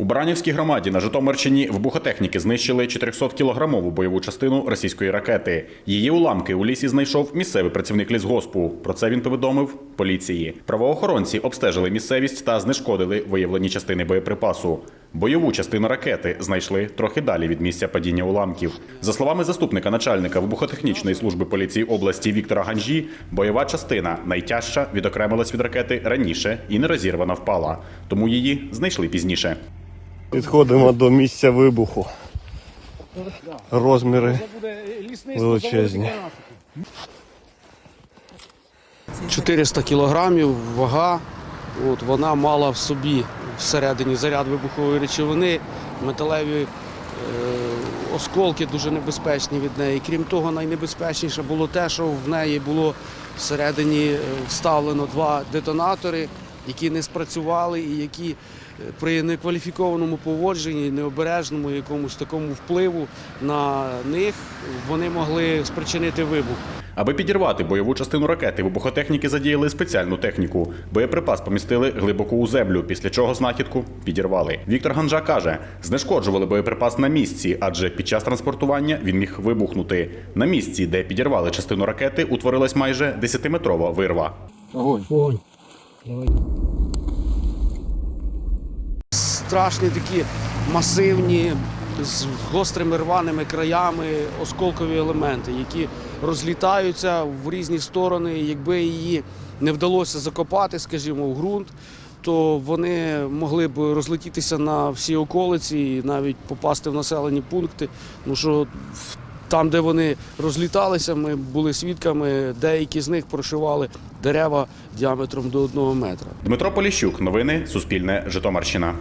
У Баранівській громаді на Житомирщині вибухотехніки знищили 400-кілограмову бойову частину російської ракети. Її уламки у лісі знайшов місцевий працівник лісгоспу. Про це він повідомив поліції. Правоохоронці обстежили місцевість та знешкодили виявлені частини боєприпасу. Бойову частину ракети знайшли трохи далі від місця падіння уламків. За словами заступника начальника вибухотехнічної служби поліції області Віктора Ганжі, бойова частина найтяжча відокремилась від ракети раніше і не розірвана впала, тому її знайшли пізніше. Підходимо до місця вибуху. Розміри величезні. 400 кілограмів вага. От, вона мала в собі всередині заряд вибухової речовини, металеві е, осколки дуже небезпечні від неї. Крім того, найнебезпечніше було те, що в неї було всередині е, вставлено два детонатори, які не спрацювали і які е, при некваліфікованому поводженні, необережному якомусь такому впливу на них вони могли спричинити вибух. Аби підірвати бойову частину ракети, вибухотехніки задіяли спеціальну техніку. Боєприпас помістили глибоко у землю, після чого знахідку підірвали. Віктор Ганжа каже, знешкоджували боєприпас на місці, адже під час транспортування він міг вибухнути. На місці, де підірвали частину ракети, утворилась майже 10-метрова вирва. Страшні такі масивні з гострими рваними краями осколкові елементи, які розлітаються в різні сторони. Якби її не вдалося закопати, скажімо, в ґрунт, то вони могли б розлетітися на всі околиці і навіть попасти в населені пункти. Ну що там, де вони розліталися, ми були свідками, деякі з них прошивали дерева діаметром до одного метра. Дмитро Поліщук, новини Суспільне, Житомирщина.